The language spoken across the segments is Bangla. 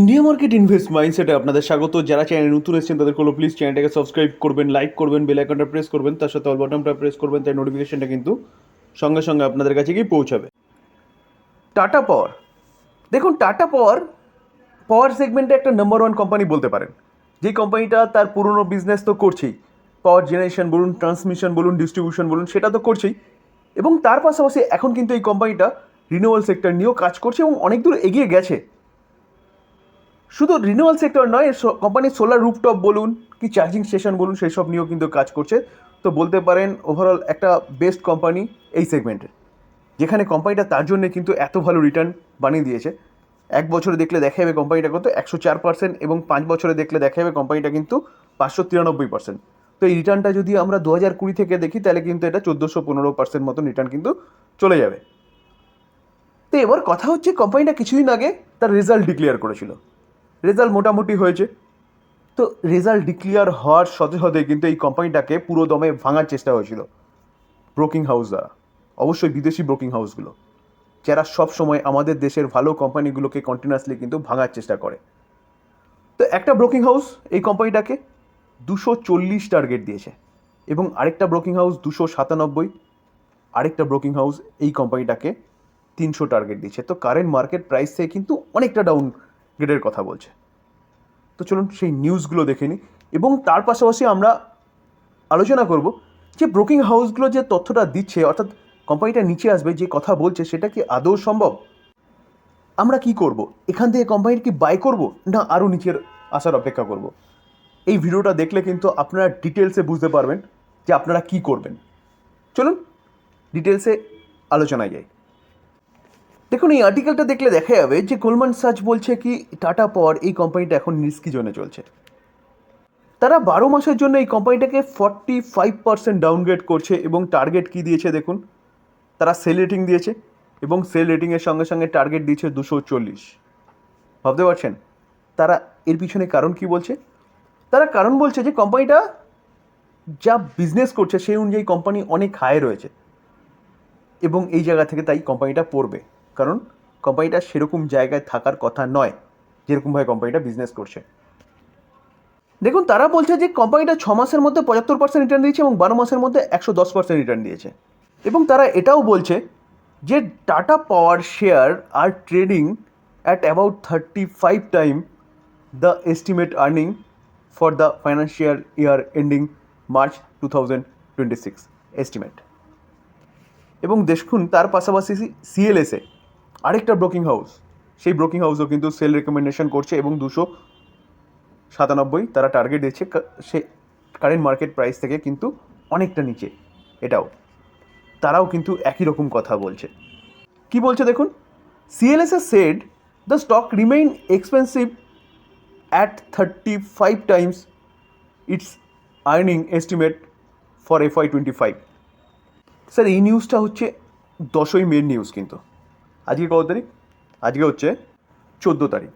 ইন্ডিয়া মার্কেট ইনভেস্ট মাইন্ডসেটে আপনাদের স্বাগত। যারা চ্যানেল নতুন এসেছেন তাদের কোনো প্লিজ চ্যানেলটাকে সাবস্ক্রাইব করবেন লাইক করবেন বেল আইকনটা প্রেস করবেন, তার সাথে অল বাটনটা প্রেস করবেন, তাই নোটিফিকেশনটা কিন্তু সঙ্গে সঙ্গে আপনাদের কাছে গিয়ে পৌঁছাবে। টাটা পাওয়ার দেখুন টাটা পাওয়ার পাওয়ার সেগমেন্টে একটা নাম্বার ওয়ান কোম্পানি বলতে পারেন। যেই কোম্পানিটা তার পুরনো বিজনেস তো করছেই। পাওয়ার জেনারেশন বলুন ট্রান্সমিশন বলুন ডিস্ট্রিবিউশন বলুন, সেটা তো করছেই। এবং তার পাশাপাশি এখন কিন্তু এই কোম্পানিটা রিনিউয়াল সেক্টর নিয়েও কাজ করছে এবং অনেক দূর এগিয়ে গেছে। শুধু রিনিউয়াল সেক্টর নয় কোম্পানির সোলার রুফটপ বলুন কি চার্জিং স্টেশন বলুন, সেই সব নিয়েও কিন্তু কাজ করছে। তো বলতে পারেন ওভারঅল একটা বেস্ট কোম্পানি এই সেগমেন্টের যেখানে কোম্পানিটা তার জন্য কিন্তু এত ভালো রিটার্ন বানিয়ে দিয়েছে। এক বছরে দেখলে দেখা যাবে কোম্পানিটা কত? একশো চার পার্সেন্ট এবং পাঁচ বছরে দেখলে দেখা যাবে কোম্পানিটা কিন্তু পাঁচশো তিরানব্বই পার্সেন্ট তো এই রিটার্নটা যদি আমরা দু হাজার কুড়ি থেকে দেখি, তাহলে কিন্তু এটা চোদ্দোশো পনেরো পার্সেন্ট মতন রিটার্ন কিন্তু চলে যাবে। তো এবার কথা হচ্ছে কোম্পানিটা কিছুদিন আগে তার রেজাল্ট ডিক্লেয়ার করেছিল। রেজাল্ট মোটামুটি হয়েছে। তো রেজাল্ট ডিক্লিয়ার হওয়ার সাথে সাথে কিন্তু এই কোম্পানিটাকে পুরো দমে ভাঙার চেষ্টা হয়েছিল। ব্রোকিং হাউস দ্বারা। অবশ্যই বিদেশি ব্রোকিং হাউসগুলো। যারা সব সময় আমাদের দেশের ভালো কোম্পানিগুলোকে কন্টিনিউয়াসলি কিন্তু ভাঙার চেষ্টা করে। তো একটা ব্রোকিং হাউস এই কোম্পানিটাকে দুশো চল্লিশ টার্গেট দিয়েছে। এবং আরেকটা ব্রোকিং হাউস দুশো সাতানব্বই, আরেকটা ব্রোকিং হাউস এই কোম্পানিটাকে তিনশো টার্গেট দিচ্ছে তো কারেন্ট মার্কেট প্রাইস থেকে কিন্তু অনেকটা ডাউন গ্রেডের কথা বলছে। তো চলুন সেই নিউজগুলো দেখে নিই এবং তার পাশাপাশি আমরা আলোচনা করব যে ব্রোকিং হাউসগুলো যে তথ্যটা দিচ্ছে, অর্থাৎ কোম্পানিটা নিচে আসবে, যে কথা বলছে, সেটা কি আদৌ সম্ভব? আমরা কি করব? এখান থেকে কোম্পানির কি বাই করব? না আরও নিচের আসার অপেক্ষা করব? এই ভিডিওটা দেখলে কিন্তু আপনারা ডিটেলসে বুঝতে পারবেন যে আপনারা কি করবেন। চলুন ডিটেলসে আলোচনায় যাই। দেখুন, এই আর্টিকেলটা দেখলে দেখা যাবে যে গোলমান সাচ বলছে কি টাটা পর এই কোম্পানিটা এখন রিস্কি জোনে চলছে। তারা বারো মাসের জন্য এই কোম্পানিটাকে ফর্টি ফাইভ পার্সেন্ট ডাউনগ্রেড করছে এবং টার্গেট কি দিয়েছে দেখুন? তারা সেল রেটিং দিয়েছে এবং সেল রেটিংয়ের সঙ্গে সঙ্গে টার্গেট দিয়েছে দুশো চল্লিশ। ভাবতে পারছেন? তারা এর পিছনে কারণ কি বলছে? তারা কারণ বলছে যে কোম্পানিটা যা বিজনেস করছে সেই অনুযায়ী কোম্পানি অনেক হায় রয়েছে এবং এই জায়গা থেকে তাই কোম্পানিটা পড়বে। কারণ কোম্পানিটা সেরকম জায়গায় থাকার কথা নয়, যেরকমভাবে কোম্পানিটা বিজনেস করছে। দেখুন, তারা বলছে যে কোম্পানিটা ছ মাসের মধ্যে পঁচাত্তর পার্সেন্ট রিটার্ন দিয়েছে এবং বারো মাসের মধ্যে একশো দশ পার্সেন্ট রিটার্ন দিয়েছে। এবং তারা এটাও বলছে যে টাটা পাওয়ার share R trading at about thirty five time the estimate earning for the financial year ending March two thousand twenty six estimate এবং দেখুন, তার পাশাপাশি সিএলএসএ আরেকটা ব্রোকিং হাউস। সেই ব্রোকিং হাউসও কিন্তু সেল রেকমেন্ডেশন করছে এবং দুশো সাতানব্বই তারা টার্গেট দিচ্ছে সে কারেন্ট মার্কেট প্রাইস থেকে কিন্তু অনেকটা নিচে। এটাও। তারাও কিন্তু একই রকম কথা বলছে। কি বলছে দেখুন? CLSA said the stock remain expensive at thirty five times its earning estimate for F I twenty five sir এই নিউজটা হচ্ছে দশই মের নিউজ কিন্তু। আজকে কত তারিখ? আজকে হচ্ছে চোদ্দ তারিখ।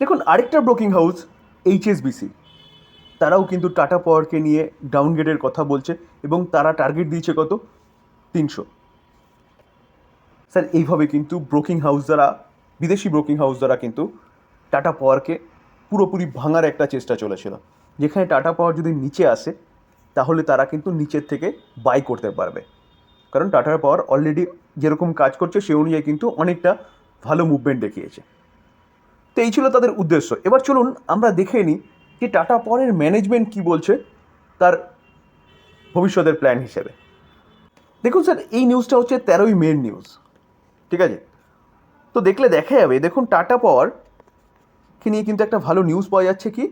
দেখুন, আরেকটা ব্রোকিং হাউস, এইচএসবিসি। তারাও কিন্তু টাটা পাওয়ারকে নিয়ে ডাউনগ্রেডের কথা বলছে এবং তারা টার্গেট দিয়েছে কত? তিনশো। স্যার, এইভাবে কিন্তু ব্রোকিং হাউস দ্বারা, বিদেশি ব্রোকিং হাউস দ্বারা কিন্তু টাটা পাওয়ারকে পুরোপুরি ভাঙার একটা চেষ্টা চলেছিল। যেখানে টাটা পাওয়ার যদি নিচে আসে, তাহলে তারা কিন্তু নিচের থেকে বাই করতে পারবে। কারণ টাটার পাওয়ার অলরেডি যেরকম কাজ করছে, সে অনুযায়ী কিন্তু অনেকটা ভালো মুভমেন্ট দেখিয়েছে। তো এই ছিল তাদের উদ্দেশ্য। এবার চলুন আমরা দেখে নিই যে টাটা পাওয়ারের ম্যানেজমেন্ট কি বলছে তার ভবিষ্যতের প্ল্যান হিসেবে। দেখুন স্যার, এই নিউজটা হচ্ছে তেরোই মের নিউজ ঠিক আছে? তো দেখলে দেখা যাবে, দেখুন টাটা পাওয়ার কে নিয়ে কিন্তু একটা ভালো নিউজ পাওয়া যাচ্ছে কি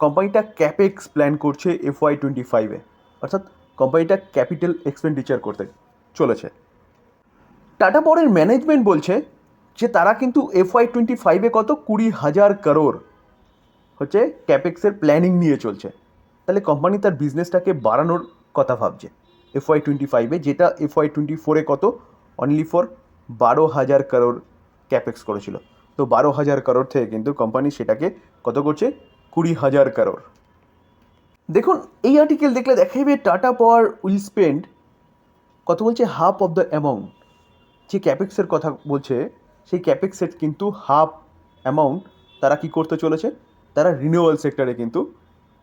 কোম্পানিটা ক্যাপেক্স প্ল্যান করছে এফ ওয়াই টোয়েন্টি ফাইভে অর্থাৎ কোম্পানিটা ক্যাপিটাল এক্সপেন্ডিচার করতে। চলেছে। টাটা পাওয়ারের ম্যানেজমেন্ট বলছে যে তারা কিন্তু এফ ওয়াই টোয়েন্টি ফাইভে কত? কুড়ি হাজার করোড় হচ্ছে ক্যাপেক্সের প্ল্যানিং নিয়ে চলছে। তাহলে কোম্পানি তার বিজনেসটাকে বাড়ানোর কথা ভাবছে। এফ ওয়াই টোয়েন্টি ফাইভে যেটা এফ ওয়াই টোয়েন্টি ফোরে কত? অনলি ফর বারো হাজার করোড় ক্যাপেক্স করেছিল। তো বারো হাজার করোড় থেকে কিন্তু কোম্পানি সেটাকে কত করছে? কুড়ি হাজার করোড় দেখুন, এই আর্টিকেল দেখলে দেখা যাবে টাটা পাওয়ার উইল স্পেন্ড কত বলছে হাফ অফ দ্য অ্যামাউন্ট যে ক্যাপেক্সের কথা বলছে, সেই ক্যাপেক্সের কিন্তু হাফ অ্যামাউন্ট তারা কি করতে চলেছে? তারা রিনিউয়াল সেক্টরে কিন্তু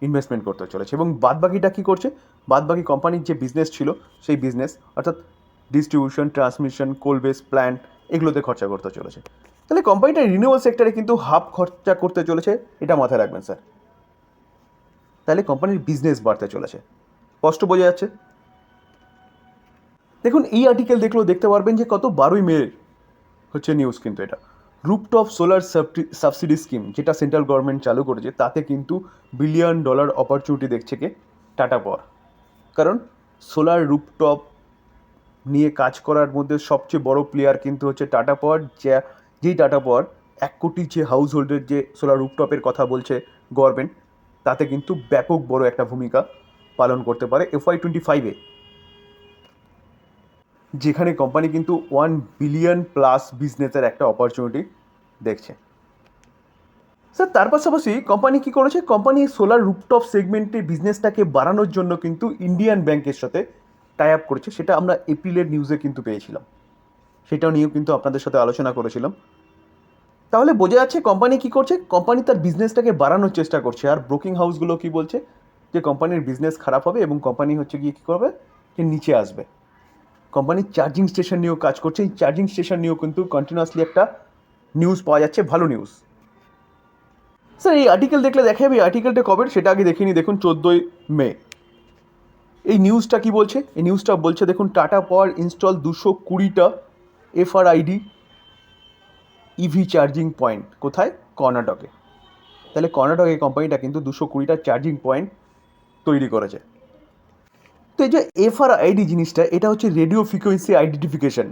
ইনভেস্টমেন্ট করতে চলেছে। এবং বাদবাকিটা কী করছে? বাদবাকি কোম্পানির যে বিজনেস ছিল, সেই বিজনেস অর্থাৎ distribution transmission coal base plant এগুলোতে খরচা করতে চলেছে। তাহলে কোম্পানিটা রিনিউয়াল সেক্টরে কিন্তু হাফ খরচা করতে চলেছে, এটা মাথায় রাখবেন স্যার তাহলে কোম্পানির বিজনেস বাড়তে চলেছে। স্পষ্ট বোঝা যাচ্ছে? দেখুন, এই আর্টিকেল দেখলেও দেখতে পারবেন যে কত বারোই মে হচ্ছে নিউজ কিন্তু এটা। রুপটপ সোলার সাবসিডি স্কিম যেটা সেন্ট্রাল গভর্নমেন্ট চালু করেছে, তাতে কিন্তু বিলিয়ন ডলার অপরচুনিটি দেখছে কে? টাটা পাওয়ার কারণ সোলার রুপটপ নিয়ে কাজ করার মধ্যে সবচেয়ে বড় প্লেয়ার কিন্তু হচ্ছে টাটা পাওয়ার যা, যেই টাটা পাওয়ার এক কোটি যে হাউস হোল্ডের যে সোলার রুপটপের কথা বলছে গভর্নমেন্ট তাতে কিন্তু ব্যাপক বড় একটা ভূমিকা পালন করতে পারে। এফআই টোয়েন্টি ফাইভে যেখানে কোম্পানি কিন্তু ওয়ান বিলিয়ন প্লাস বিজনেসের একটা অপরচুনিটি দেখছে। স্যার তার পাশাপাশি কোম্পানি কি করেছে? কোম্পানি সোলার রুপটপ সেগমেন্টে বিজনেসটাকে বাড়ানোর জন্য কিন্তু ইন্ডিয়ান ব্যাংকের সাথে টাই আপ করেছে। সেটা আমরা এপ্রিলের নিউজে কিন্তু পেয়েছিলাম। সেটাও নিয়েও কিন্তু আপনাদের সাথে আলোচনা করেছিলাম। তাহলে বোঝা যাচ্ছে কোম্পানি কি করছে? কোম্পানি তার বিজনেসটাকে বাড়ানোর চেষ্টা করছে। আর ব্রোকিং হাউসগুলো কি বলছে? যে কোম্পানির বিজনেস খারাপ হবে এবং কোম্পানি হচ্ছে গিয়ে কী করবে? যে নিচে আসবে। কোম্পানি চার্জিং স্টেশন নিয়েও কাজ করছে। এই চার্জিং স্টেশন নিয়েও কিন্তু কন্টিনিউয়াসলি একটা নিউজ পাওয়া যাচ্ছে, ভালো নিউজ স্যার এই আর্টিকেল দেখলে দেখা যাবে এই আর্টিকেলটা কবে? সেটা আগে দেখিনি দেখুন চোদ্দোই মে। এই নিউজটা কি বলছে? এই নিউজটা বলছে, দেখুন টাটা পাওয়ার ইনস্টল দুশো কুড়িটা এফআরআইডি ইভি চার্জিং পয়েন্ট কোথায়? কর্ণাটকে। তাহলে কর্ণাটক এই কোম্পানিটা কিন্তু দুশো কুড়িটা চার্জিং পয়েন্ট তৈরি করেছে। তো এই যে এফআরআইডি জিনিসটা, এটা হচ্ছে রেডিও ফ্রিকোয়েন্সি আইডেন্টিফিকেশন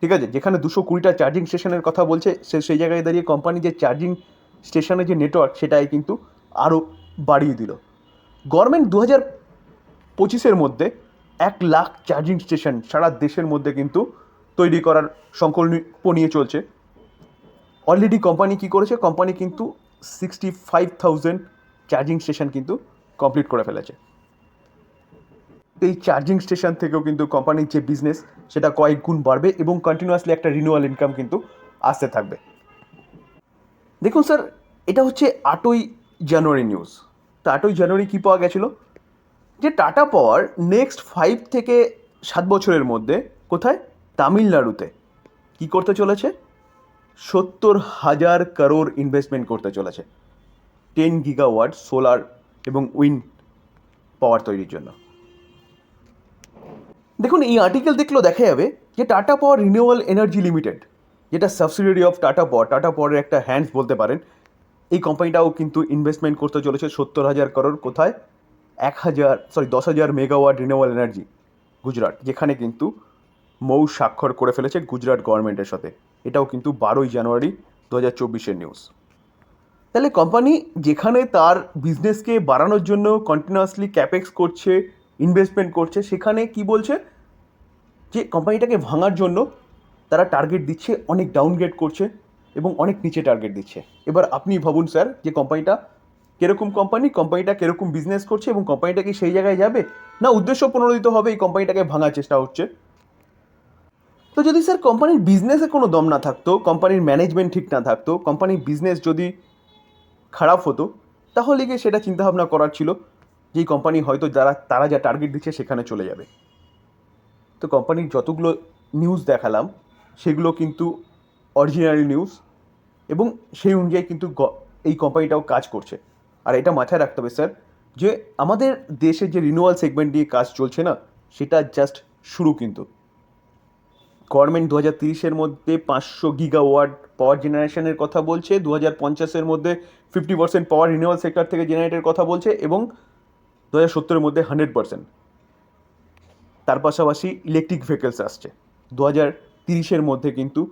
ঠিক আছে? যেখানে দুশো কুড়িটা চার্জিং স্টেশনের কথা বলছে, সে সেই জায়গায় দাঁড়িয়ে কোম্পানি যে চার্জিং স্টেশনের যে নেটওয়ার্ক সেটাই কিন্তু আরও বাড়িয়ে দিল। গভর্নমেন্ট দু হাজার পঁচিশের মধ্যে এক লাখ চার্জিং স্টেশন সারা দেশের মধ্যে কিন্তু তৈরি করার সংকল্প নিয়ে চলছে। অলরেডি কোম্পানি কি করেছে? কোম্পানি কিন্তু sixty five thousand charging station কিন্তু কমপ্লিট করে ফেলেছে। এই চার্জিং স্টেশন থেকেও কিন্তু কোম্পানির যে বিজনেস সেটা কয়েক গুণ বাড়বে এবং কন্টিনিউয়াসলি একটা রিনিউয়াল ইনকাম কিন্তু আসতে থাকবে। দেখুন স্যার এটা হচ্ছে আটই জানুয়ারি নিউজ তো আটই জানুয়ারি কী পাওয়া গেছিল? যে টাটা পাওয়ার নেক্সট ফাইভ থেকে সাত বছরের মধ্যে কোথায়? তামিলনাড়ুতে। কি করতে চলেছে? সত্তর হাজার করোড় ইনভেস্টমেন্ট করতে চলেছে। টেন গিগাওয়াট সোলার এবং উইন্ড পাওয়ার তৈরির জন্য। দেখুন, এই আর্টিকেল দেখলেও দেখা যাবে যে Tata power renewable energy limited যেটা subsidiary of Tata power Tata পাওয়ারের একটা হ্যান্ডস বলতে পারেন, এই কোম্পানিটাও কিন্তু ইনভেস্টমেন্ট করতে চলেছে সত্তর হাজার করোড় কোথায়? এক হাজার সরি দশ হাজার মেগাওয়াট রিনিউয়াল এনার্জি গুজরাট, যেখানে কিন্তু মৌ স্বাক্ষর করে ফেলেছে গুজরাট গভর্নমেন্টের সাথে। এটাও কিন্তু বারোই জানুয়ারি দু হাজার চব্বিশের নিউজ তাহলে কোম্পানি যেখানে তার বিজনেসকে বাড়ানোর জন্য কন্টিনিউয়াসলি ক্যাপেক্স করছে ইনভেস্টমেন্ট করছে, সেখানে কি বলছে? যে কোম্পানিটাকে ভাঙার জন্য তারা টার্গেট দিচ্ছে, অনেক ডাউনগ্রেড করছে এবং অনেক নিচে টার্গেট দিচ্ছে। এবার আপনি ভাবুন স্যার যে কোম্পানিটা কীরকম কোম্পানি কোম্পানিটা কীরকম বিজনেস করছে এবং কোম্পানিটা কি সেই জায়গায় যাবে? না উদ্দেশ্য প্রণোদিত হবে এই কোম্পানিটাকে ভাঙার চেষ্টা হচ্ছে? তো যদি স্যার কোম্পানির বিজনেসে কোনো দম না থাকতো কোম্পানির ম্যানেজমেন্ট ঠিক না থাকতো কোম্পানির বিজনেস যদি খারাপ হতো, তাহলে গিয়ে সেটা চিন্তাভাবনা করার ছিল। যে এই কোম্পানি হয়তো যারা, তারা যা টার্গেট দিচ্ছে সেখানে চলে যাবে। তো কোম্পানির যতগুলো নিউজ দেখালাম, সেগুলো কিন্তু অরিজিনাল নিউজ এবং সেই অনুযায়ী কিন্তু এই কোম্পানিটাও কাজ করছে। আর এটা মাথায় রাখতে হবে স্যার যে আমাদের দেশে যে রিনিউয়াল সেগমেন্ট নিয়ে কাজ চলছে না, সেটা জাস্ট শুরু কিন্তু। গভর্নমেন্ট দু হাজার তিরিশের মধ্যে পাঁচশো গিগাওয়াট পাওয়ার জেনারেশনের কথা বলছে দু হাজার পঞ্চাশের মধ্যে fifty percent power renewable sector থেকে জেনারেটের কথা বলছে এবং দু হাজার সত্তরের মধ্যে হান্ড্রেড পার্সেন্ট। তার পাশাপাশি ইলেকট্রিক ভেহিকেলস আসছে। দু হাজার তিরিশের মধ্যে কিন্তু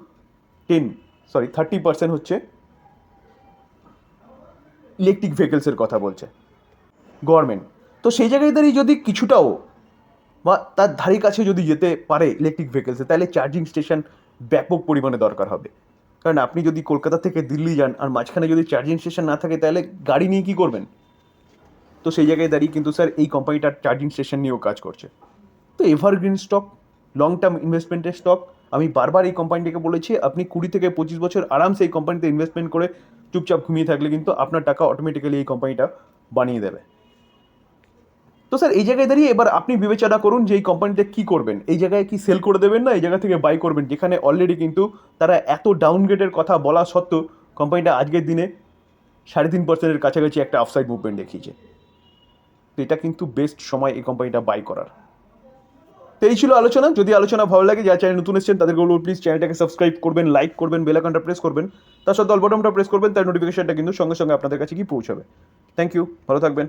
টেন, সরি, থার্টি পার্সেন্ট হচ্ছে ইলেকট্রিক ভেহিকেলসের কথা বলছে। গভর্নমেন্ট। তো সেই জায়গায় দাঁড়িয়ে যদি কিছুটাও বা তার ধারে কাছে যদি যেতে পারে ইলেকট্রিক ভেহিকেলসে, তাহলে চার্জিং স্টেশন ব্যাপক পরিমাণে দরকার হবে। কারণ আপনি যদি কলকাতা থেকে দিল্লি যান আর মাঝখানে যদি চার্জিং স্টেশন না থাকে, তাহলে গাড়ি নিয়ে কী করবেন? তো সেই জায়গায় দাঁড়িয়ে কিন্তু স্যার এই কোম্পানিটার চার্জিং স্টেশন নিয়েও কাজ করছে। তো এভারগ্রিন স্টক লং টার্ম ইনভেস্টমেন্টের স্টক আমি বারবার এই কোম্পানিটাকে বলেছি, আপনি কুড়ি থেকে পঁচিশ বছর আরামসে এই কোম্পানিতে ইনভেস্টমেন্ট করে চুপচাপ ঘুমিয়ে থাকলে কিন্তু আপনার টাকা অটোমেটিক্যালি এই কোম্পানিটা বানিয়ে দেবে। তো স্যার, এই জায়গায় দাঁড়িয়ে এবার আপনি বিবেচনা করুন যে এই কোম্পানিটা কী করবেন। এই জায়গায় কি সেল করে দেবেন না, এই জায়গা থেকে বাই করবেন। যেখানে অলরেডি কিন্তু তারা এত ডাউনগ্রেডের কথা বলা সত্ত্বেও কোম্পানিটা আজকের দিনে সাড়ে তিন পার্সেন্টের কাছাকাছি একটা আফসাইড মুভমেন্ট দেখিয়েছে। তো এটা কিন্তু বেস্ট সময় এই কোম্পানিটা বাই করার। তো এই ছিল আলোচনা। যদি আলোচনা ভালো লাগে, যারা চ্যানেল নতুন এসেছেন, তাদেরকে বলব প্লিজ চ্যানেলটাকে সাবস্ক্রাইব করবেন লাইক করবেন বেলাকানটা প্রেস করবেন। তার সাথে অল বটমটা প্রেস করবেন, তার নোটিফিকেশনটা কিন্তু সঙ্গে সঙ্গে আপনাদের কাছে কি পৌঁছাবে। থ্যাংক ইউ ভালো থাকবেন।